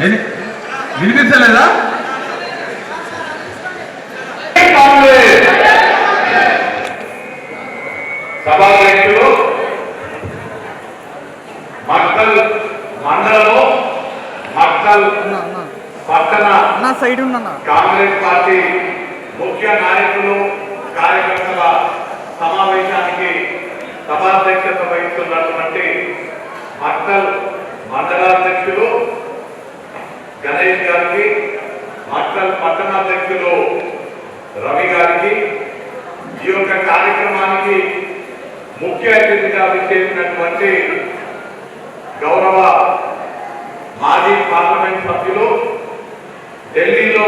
ఏంటి? వినిపించలేదా? కాంగ్రెస్ సభాధ్యక్షులు మక్కల్ మండలము మక్కల్ పట్టణ నా సైడ్ ఉన్నా కాంగ్రెస్ పార్టీ ముఖ్య నాయకులు కార్యకర్తల సమావేశానికి సభాధ్యక్షత వహిస్తున్నటువంటి మక్కల్ మండలాధ్యక్షులు గణేష్ గారికి మక్కల్ పట్టణాధ్యక్షులు రవి గారికి ఈ యొక్క కార్యక్రమానికి ముఖ్య అతిథిగా విచ్చేసినటువంటి గౌరవ మాజీ పార్లమెంట్ సభ్యులు ఢిల్లీలో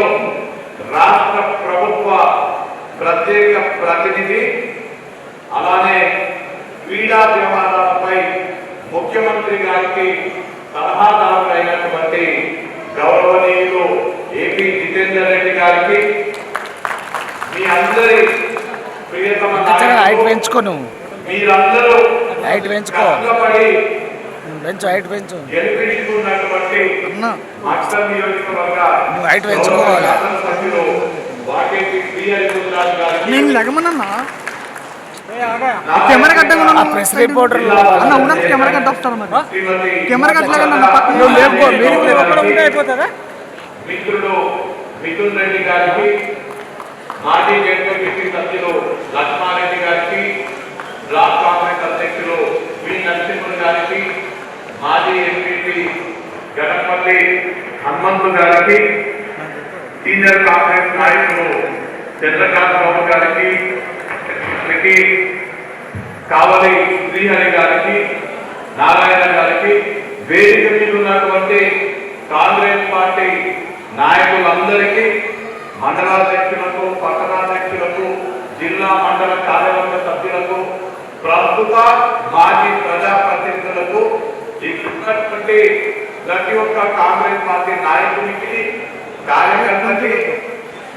రాష్ట్ర ప్రభుత్వ ప్రత్యేక ప్రతినిధి అలానే క్రీడా వ్యవహారాలపై ముఖ్యమంత్రి గారికి సలహాదారుడైనటువంటి గౌరవనీయులు ఏపీ జితేందర్ రెడ్డి గారికి మీ అందరి ప్రియతమ హైట్ నాయకులు, పెంచుకో నువ్వు. మీరందరూ హైట్ పెంచుకో. పెంచు హైట్ పెంచు. నువ్వు హైట్ పెంచుకోవాలి. నేను లెగమనన్నా. కెమెరా కట్టంగా ఉన్నా. ప్రెస్ రిపోర్టర్ అన్న ఉన్నది కెమెరా కట్ట వస్తారు మరి? కెమెరా కట్టలేకన్నా అన్న పక్కన నువ్వు లేపుకో మీరు లేకపోతే ఉంటే అయిపోతుందా మిత్రుడు మిథున్ రెడ్డి గారికి మాజీ జడ్పీ సభ్యులు లక్ష్మారెడ్డి గారికి బ్లాక్ కాంగ్రెస్ అధ్యక్షులు వి నరసింహులు గారికి మాజీ ఎంపీ గణపల్లి హనుమంతు గారికి సీనియర్ కాంగ్రెస్ నాయకులు చంద్రకాంత్ బాబు గారికి శ్రీ కావలి శ్రీహరి గారికి నారాయణ గారికి వేదిక మీద ఉన్నటువంటి కాంగ్రెస్ పార్టీ నాయకులందరికీ మండలాధ్యక్షులకు పట్టణాధ్యక్షులకు జిల్లా మండల కార్యవర్గ సభ్యులకు ప్రస్తుత మాజీ ప్రజాప్రతినిధులకు ఇక్కడ ప్రతి ఒక్క కాంగ్రెస్ పార్టీ నాయకునికి కార్యకర్తకి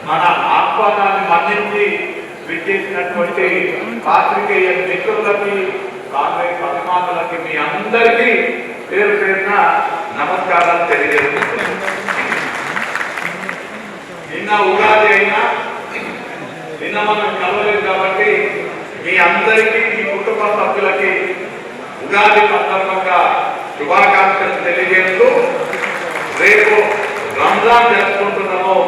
మన ఆహ్వానాన్ని మన్నించి విచ్చేసినటువంటి పాత్రికేయ మిత్రులకి కాంగ్రెస్ అభిమానులకి మీ అందరికీ పేరు పేరున నమస్కారాలు తెలియజేస్తున్నాను. నిన్న ఉగాది అయినా నిన్న మనం కలవలేదు కాబట్టి మీ అందరికీ మీ కుటుంబ సభ్యులకి ఉగాది సందర్భంగా శుభాకాంక్షలు తెలియజేస్తూ రేపు రంజాన్ జరుపుకుంటున్నాము.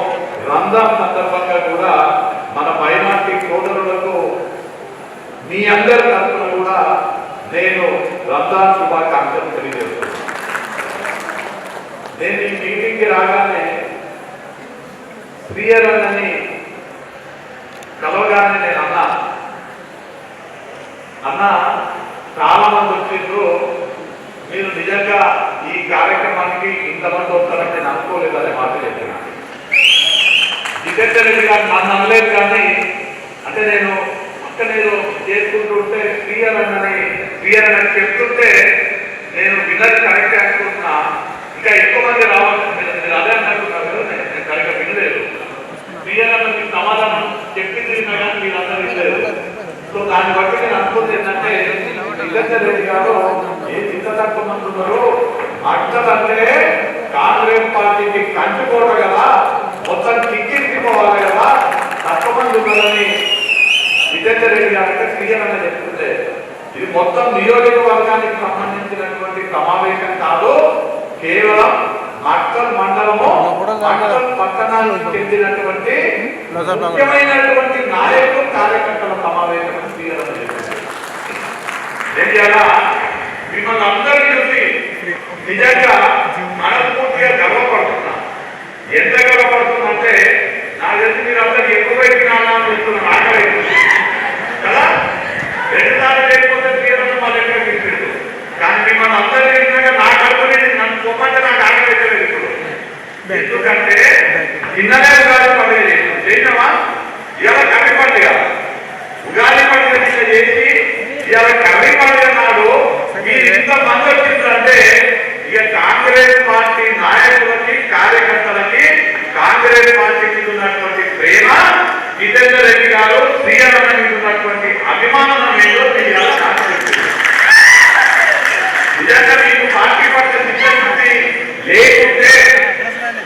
రంజాన్ సందర్భంగా కూడా మన మైనార్టీ సోదరులకు మీ అందరి తరఫున కూడా నేను రంజాన్ శుభాకాంక్షలు తెలియజేస్తున్నాను. నేను ఈ మీటింగ్కి రాగానే ప్రియరన్నని కలవగానే నేను అన్నా. అన్న చాలా మంది వచ్చిండ్రు. మీరు నిజంగా ఈ కార్యక్రమానికి ఇంతమంది వస్తారని నేను అనుకోలేదని మాట చెప్పినా. జితేందర్ కానీ గారు నన్ను అనలేదు కానీ అంటే నేను అక్క నేను చేసుకుంటుంటే క్లియర్ అన్నని క్లియర్ అని చెప్తుంటే నేను విన్నది కరెక్ట్ అనుకుంటున్నా. ఇంకా ఎక్కువ మంది రావాలి మీరు అదే అనుకుంటున్నారు కదా నేను నేను వినలేదు. క్లియర్ అన్నది సమాధానం చెప్పింది కానీ మీరు అందరూ వినలేదు. సో దాన్ని బట్టి నేను అనుకుంది ఏంటంటే జితేందర్ రెడ్డి గారు ఏ చిత్త తక్కువ మంది ఉన్నారు అట్టదంటే కాంగ్రెస్ పార్టీకి కంచుకోట కదా. మొత్తం కిక్కించుకోవాలి కదా తక్కువ మంది ఉన్నారని జితేందర్ రెడ్డి గారు అంటే క్లియర్ అని చెప్తుంటే ఇది మొత్తం నియోజకవర్గానికి సంబంధించినటువంటి సమావేశం కాదు. కేవలం మక్కల్ మండలము మక్కల్ పట్టణానికి చెందినటువంటి ముఖ్యమైనటువంటి నాయకులు కార్యకర్తల సమావేశం అని క్లియర్ అని చెప్తుంది మిమ్మల్ని అందరినీ చూసి నిజంగా మనస్ఫూర్తిగా గర్వం ఎంత గర్వపడుతుందంటే నా తెలిసి మీరు అందరికి ఎక్కువ జ్ఞానాన్ని చూస్తున్న ఆకలి కదా? రెండుసార్లు లేకపోతే తీరడం మళ్ళీ ఎక్కడ తీసుకెళ్తూ కానీ మిమ్మల్ని అందరినీ నిజంగా నా కడుపుని నన్ను పొమ్మంటే నాకు ఆకలి లేదు ఇప్పుడు ఎందుకంటే నిన్ననే ఉగాది పండుగ చేసాం చేసినావా? ఇవాళ కవి పండుగ. ఉగాది పండుగ నిన్న చేసి ఇవాళ కవి పండుగ నాడు మీరు ఇంత మంది వచ్చిందంటే ఇక కాంగ్రెస్ పార్టీ నాయకులకి కార్యకర్తలకి కాంగ్రెస్ పార్టీ మీద ఉన్నటువంటి ప్రేమ జితేందర్ రెడ్డి గారు శ్రీయరణ మీద ఉన్నటువంటి అభిమానం ఏదో తెలియాలి నిజంగా మీకు పార్టీ పట్ల సిద్ధండి లేకుంటే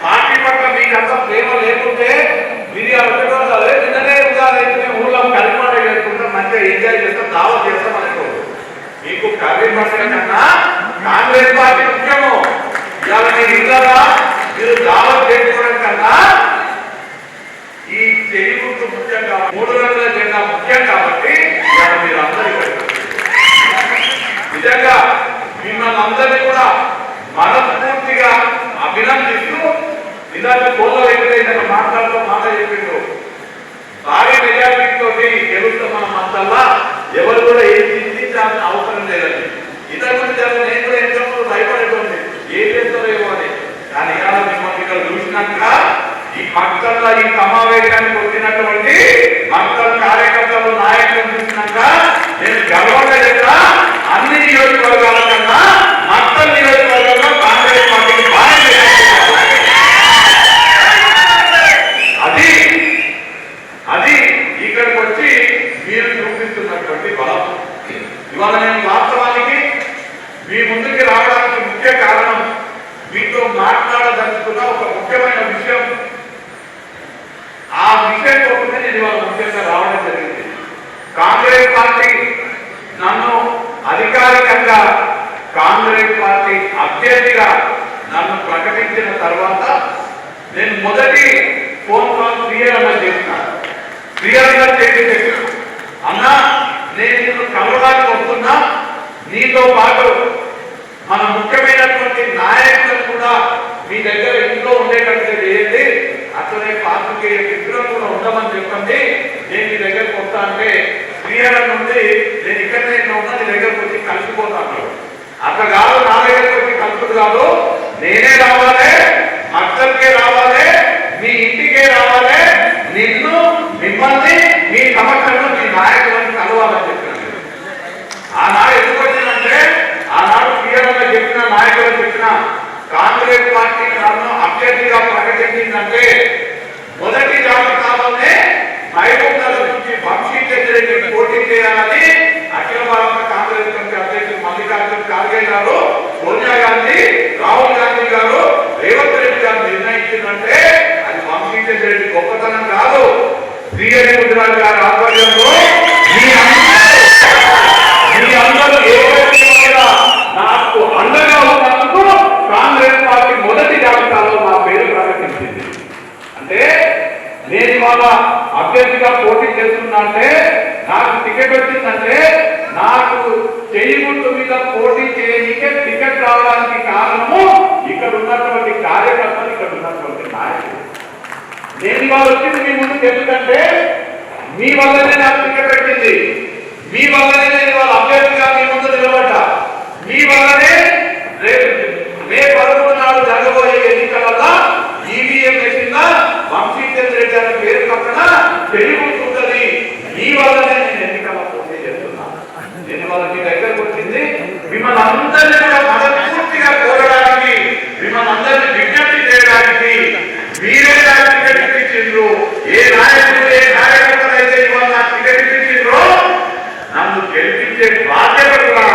పార్టీ పట్ల మీకు అంత ప్రేమ లేకుంటే ఇది అర్థం కాదు నిన్ననే ఉదాహరణ ఊళ్ళో కలిపాడ చేసుకుంటాం మంచిగా ఎంజాయ్ చేస్తాం దావా చేస్తాం అనుకో మీకు కవి పట్ల కన్నా కాంగ్రెస్ పార్టీ ముఖ్యము. ఇవాళ మీరు ఇంకా మీరు దావత్ చేసుకోవడం కన్నా ఈ తెలుగు ముఖ్యం కాబట్టి మూడు రంగుల జెండా ముఖ్యం కాబట్టి ఇవాళ మీరు అందరూ నిజంగా మిమ్మల్ని అందరినీ కూడా మనస్ఫూర్తిగా అభినందిస్తూ నిజంగా కోళ్ళ వెంకటేశ్వర మాట్లాడుతూ మాట చెప్పిండు భారీ మెజార్టీతో తోటి గెలుస్తాం మనం అంతల్లా ఎవరు కూడా ఏం చింతించాల్సిన అవసరం లేదండి ఇతర విషయాలు నేను కూడా ఎంతో భయపడేటువంటి ఏం చేస్తారో ఏమో అని కానీ ఇవాళ మిమ్మల్ని ఇక్కడ చూసినాక ఈ మక్కల్లో ఈ సమావేశానికి వచ్చినటువంటి మక్కల కార్యకర్తలు నాయకులను చూసినాక నేను గర్వంగా చెప్తా అన్ని నియోజకవర్గాల కన్నా మక్కల నియోజకవర్గంలో కాంగ్రెస్ పార్టీకి బాగా చేయాలి. అది అది ఇక్కడికి వచ్చి మీరు చూపిస్తున్నటువంటి బలం ఇవాళ నేను వాస్తవానికి మీ ముందుకి రావడానికి ముఖ్య కారణం మీతో మాట్లాడదలుచుకున్న ఒక ముఖ్యమైన విషయం ఆ విషయం కోసమే నేను ఇవాళ ముఖ్యంగా రావడం జరిగింది కాంగ్రెస్ పార్టీ నన్ను అధికారికంగా కాంగ్రెస్ పార్టీ అభ్యర్థిగా నన్ను ప్రకటించిన తర్వాత నేను మొదటి ఫోన్ కాల్ క్లియర్గా చేసిన క్లియర్గా చేసి చెప్పిన. అన్నా నేను నిన్ను కలవడానికి వస్తున్నా. నీతో పాటు మన ముఖ్యమైనటువంటి నాయకులు కూడా మీ దగ్గర ఇంట్లో ఉండేటట్టు చేయండి. అట్లనే పార్టీకి విగ్రహం కూడా ఉండమని చెప్పండి. నేను మీ దగ్గరకు వస్తా అంటే క్లియర్ నుండి నేను ఇక్కడనే ఉన్నా నీ దగ్గరకు వచ్చి కలిసిపోతాను అక్కడ కాదు నా దగ్గరకు కలుపుడు కాదు. నేనే రావాలి అక్కడికే రావాలి మీ ఇంటికే రావాలి. నిన్ను మిమ్మల్ని మీ సమస్యలను మీ నాయకులను కలవాలని చెప్పినాను ఆనాడు ఎందుకు వచ్చిందంటే ఆనాడు క్లియర్గా చెప్పిన నాయకులు చెప్పిన కాంగ్రెస్ పార్టీ నన్ను అభ్యర్థిగా ప్రకటించిందంటే మొదటి జాబితాలోనే మహబూబ్ నగర్ నుంచి వంశీచంద్ర రెడ్డి పోటీ చేయాలని అఖిల భారత కాంగ్రెస్ కమిటీ అధ్యక్షుడు మల్లికార్జున ఖార్గే గారు సోనియా గాంధీ రాహుల్ గాంధీ గారు రేవంత్ రెడ్డి గారు నిర్ణయించిందంటే అది వంశీచంద్ర రెడ్డి గొప్పతనం కాదు. శ్రీహరి గుజరాత్ గారి ఆధ్వర్యంలో మీ అందరూ మీ నాకు అండగా ఉన్నందుకు కాంగ్రెస్ పార్టీ మొదటి జాబితాలో నా పేరు ప్రకటించింది. అంటే నేను ఇవాళ అభ్యర్థిగా పోటీ చేస్తున్నా అంటే నాకు టికెట్ వచ్చిందంటే నాకు చెయ్యి మీద పోటీ చేయనికే టికెట్ రావడానికి కారణము ఇక్కడ ఉన్నటువంటి కార్యకర్తలు ఇక్కడ ఉన్నటువంటి నాయకులు. నేను ఇవాళ వచ్చింది మీ ముందుకు ఎందుకంటే మీ వల్లనే నాకు టికెట్ పెట్టింది. మీ వల్లనే నేను ఇవాళ అభ్యర్థిగా మీ ముందు నిలబడ్డా. మీ వల్లనే రేపు మే పదమూడు నాడు జరగబోయే ఎన్నికలలో ఈవీఎం మెషిన్ వంశీచంద్ర రెడ్డి అనే పేరు పక్కన పెరుగుతుంటది మీ వల్లనే నేను ఎన్నికల పోటీ చేస్తున్నా నేను వాళ్ళ మీ దగ్గరకు వచ్చింది మిమ్మల్ని అందరినీ కూడా మనస్ఫూర్తిగా కోరడానికి మిమ్మల్ని అందరినీ విజ్ఞప్తి చేయడానికి మీరే నాకు టికెట్ ఇప్పించిండ్రు ఏ నాయకుడు ఏ కార్యకర్తలు అయితే ఇవాళ నాకు టికెట్ ఇప్పించిండ్రో నన్ను గెలిపించే బాధ్యత కూడా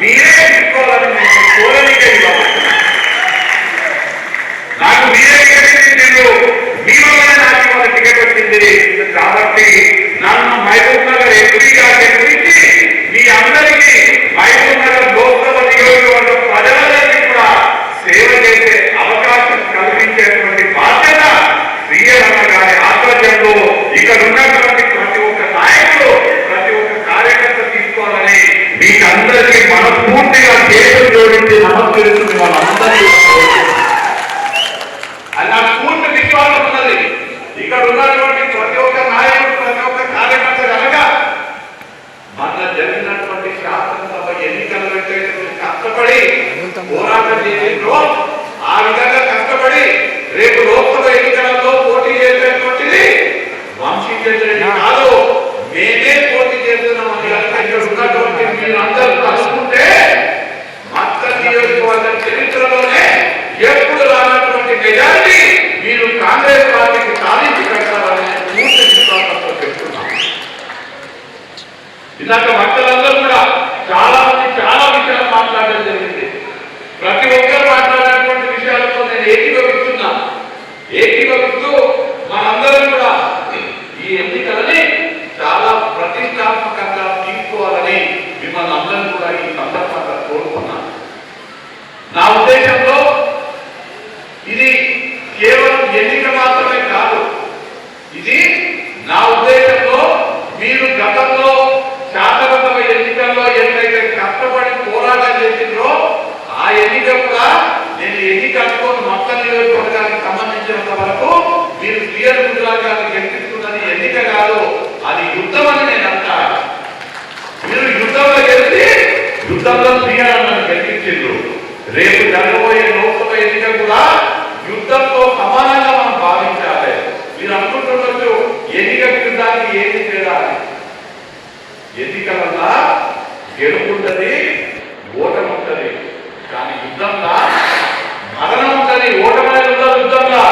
మీరే తీసుకోవాలని నేను కోరిక నాకు మీరే టికెట్ మీ వల్లనే నాకు ఇవాళ టికెట్ వచ్చింది. కాబట్టి నన్ను మహబూబ్ నగర్ ఎంపీగా గెలిపించి ಇನ್ನಾಕ యుద్ధంలో తీయాలని గెలిపించింది రేపు జరగబోయే లోకసభ ఎన్నిక కూడా యుద్ధంతో సమానంగా మనం భావించాలి. మీరు అనుకుంటుండొచ్చు ఎన్నిక యుద్ధానికి ఏది తేడా ఎన్నిక వల్ల గెలుపుంటది ఓటముంటది. కానీ యుద్ధంలా మరణం ఉంటది ఓటమనే యుద్ధంలా.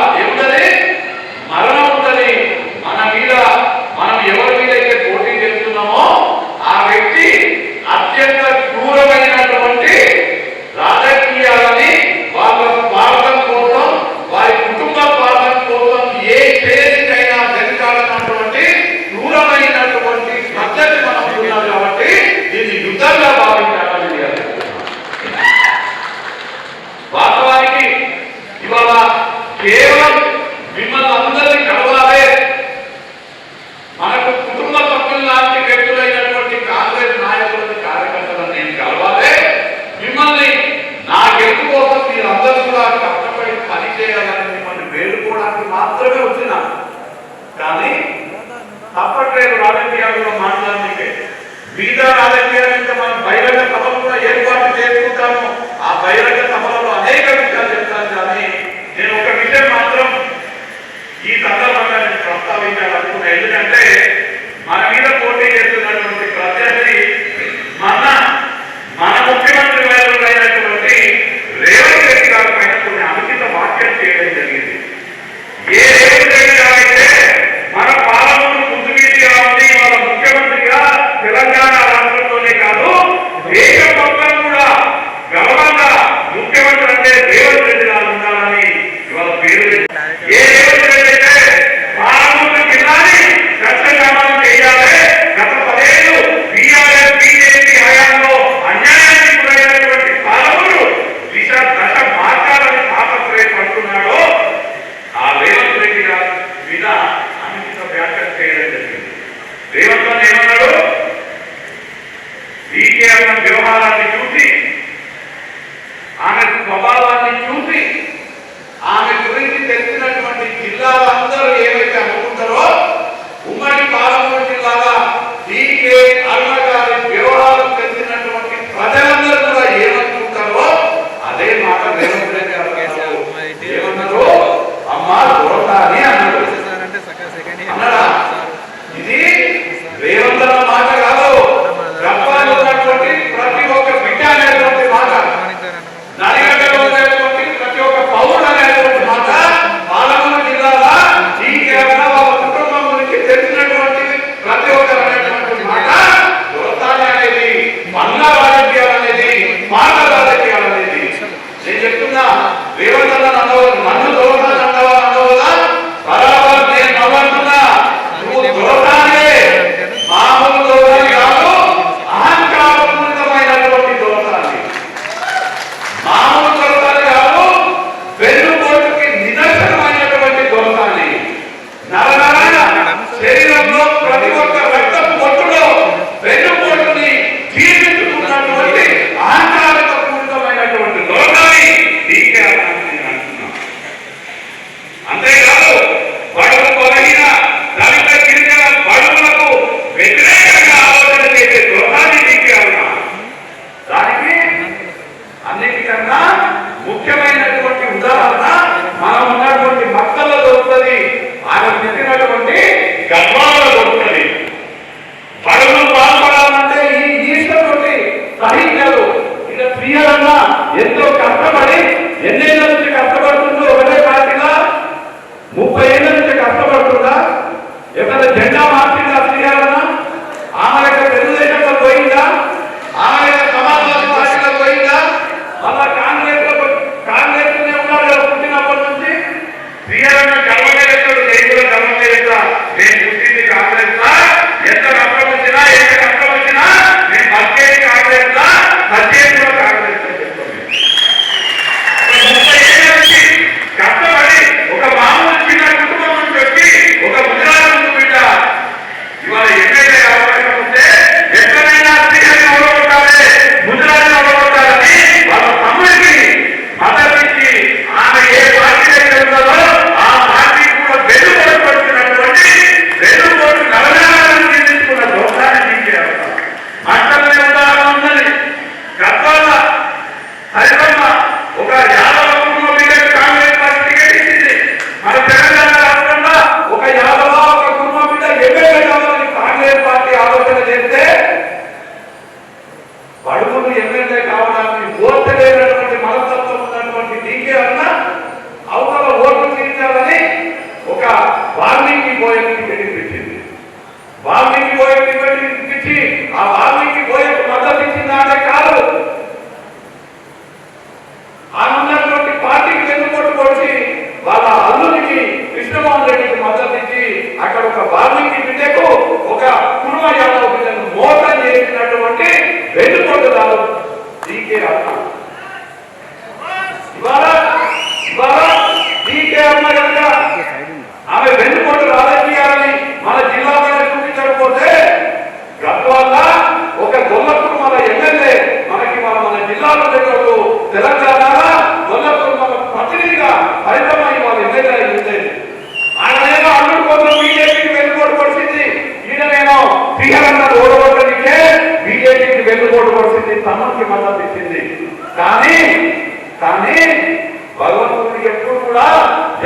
భగవంతుడు ఎప్పుడు కూడా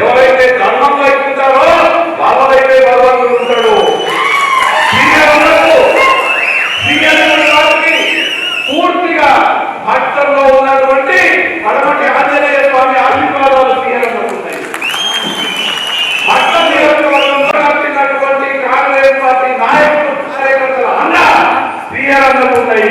ఎవరైతే కర్మం వైపుతారో వాళ్ళ వైపే భగవంతుడు ఉంటాడు. పూర్తిగా భక్తంలో ఉన్నటువంటి పడమటి ఆంజనేయ స్వామి ఆశీర్వాదాలు తీయాలనుకుంటున్నాయి భక్తం నియోజకవర్గంలో కాంగ్రెస్ పార్టీ నాయకులు కార్యకర్తల అన్న తీయాలనుకుంటాయి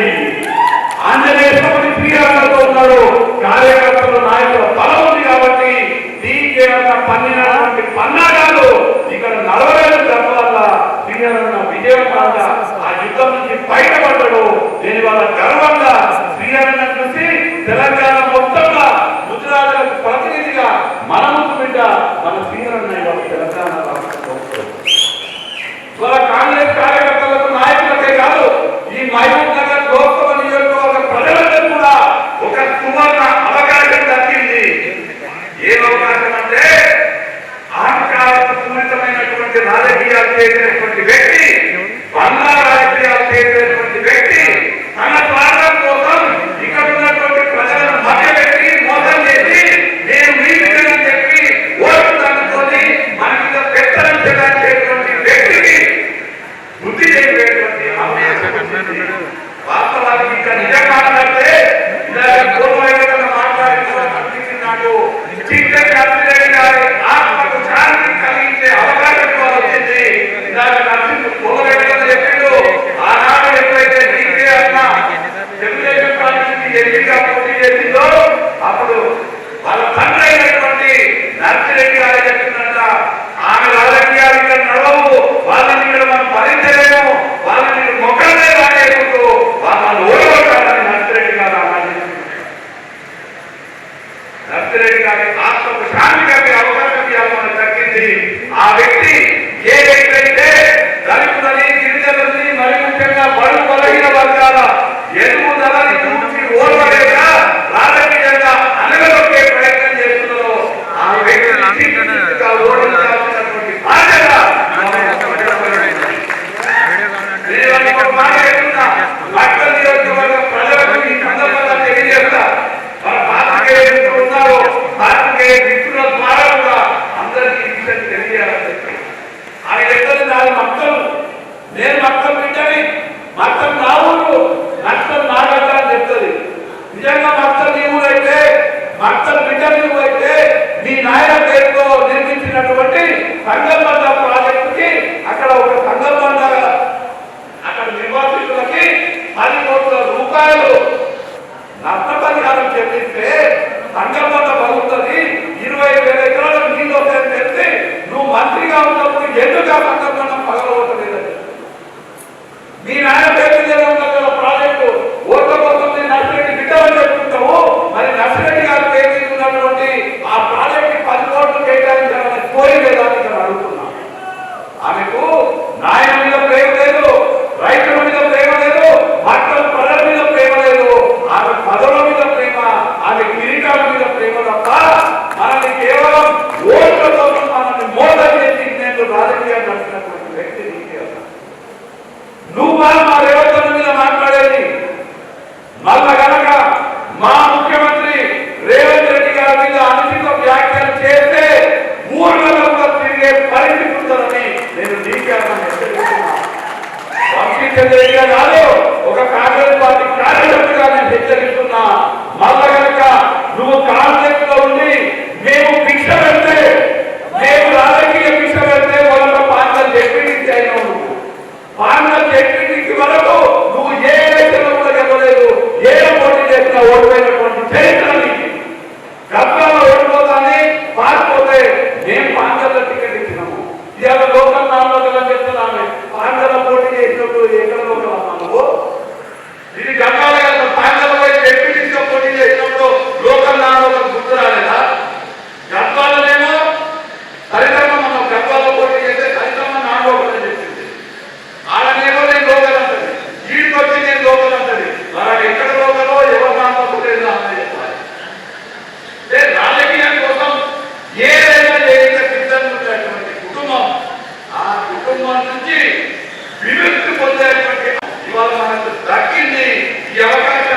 విముక్తి పొందేటువంటి ఇవాళ మనకు దక్కింది ఈ అవకాశం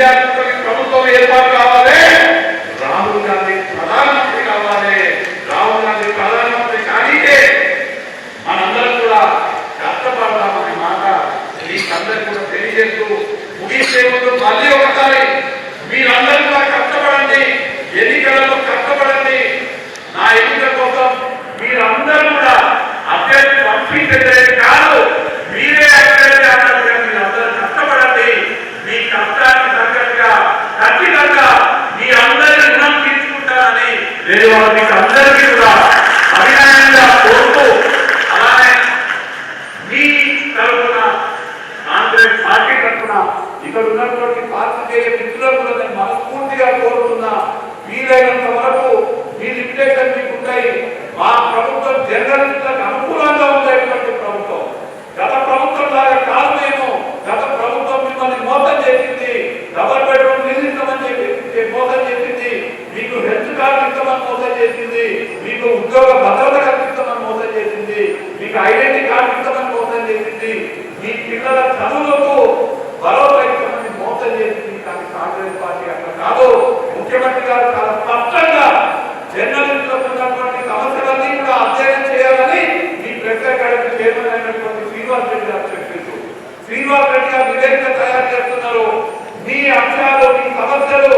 Yeah. మీ మీకు ఉంటాయి. మా ప్రభుత్వం జర్నలిస్టులకు అనుకూలంగా ఉండేటువంటి ప్రభుత్వం. గత ప్రభుత్వం లాగా కాదు మేము. గత ప్రభుత్వం మిమ్మల్ని మోసం చేసింది. డబల్ బెడ్రూమ్ నిర్మిస్తామని చెప్పి మోసం చేసింది. మీకు హెల్త్ కార్డు ఇస్తామని మోసం చేసింది. మీకు ఉద్యోగ భద్రత కల్పిస్తామని మోసం చేసింది. మీకు ఐడెంటిటీ కార్డు ఇస్తామని మోసం చేసింది. మీ పిల్లల చదువులకు భరోసా ఇస్తామని మోసం చేసింది. కానీ కాంగ్రెస్ పార్టీ అట్లా కాదు. ముఖ్యమంత్రి గారు చాలా స్పష్టంగా జర్నలిస్టులకు ఉన్నటువంటి సమస్యలన్నీ కూడా అధ్యయనం చేయాలని ఈ అకాడమీ చైర్మన్ అయినటువంటి శ్రీనివాస్ రెడ్డి గారు శ్రీనివాస్ రెడ్డి గారు నివేదిక తయారు చేస్తున్నారు. మీ అంశాలు మీ సమస్యలు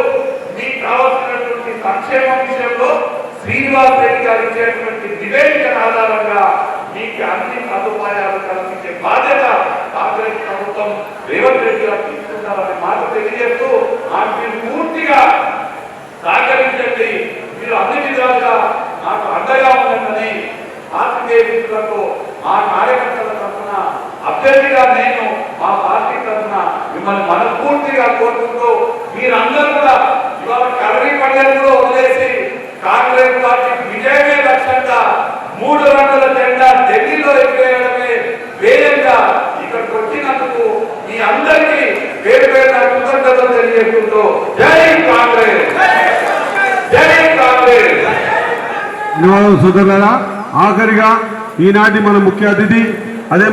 మీకు కావాల్సినటువంటి సంక్షేమ విషయంలో శ్రీనివాస్ రెడ్డి గారు ఇచ్చేటువంటి నివేదిక ఆధారంగా మీకు అన్ని సదుపాయాలు కల్పించే బాధ్యత కాంగ్రెస్ ప్రభుత్వం రేవంత్ రెడ్డి గారు తీసుకుంటారనే మాట తెలియజేస్తూ ఆమె పూర్తిగా సహకరించండి. మీరు అన్ని విధాలుగా నాకు అండగా ఉందని పార్టీ మా కార్యకర్తల తరఫున అభ్యర్థిగా నేను మా పార్టీ తరఫున మిమ్మల్ని మనస్ఫూర్తిగా కోరుకుంటూ మీరందరూ కూడా ఇవాళ కలరీ పండుగ కూడా వదిలేసి కాంగ్రెస్ పార్టీ విజయమే లక్ష్యంగా మూడు వందల జెండా ఢిల్లీలో ఎగిరేయడమే వేయంగా ఇక్కడికి వచ్చినందుకు మీ అందరికీ పేరు పేరు కృతజ్ఞతలు తెలియజేసుకుంటూ జై కాంగ్రెస్! జై కాంగ్రెస్! ధన్యవాదాలు సోదరులారా ఆఖరిగా ఈనాటి మన ముఖ్య అతిథి అదే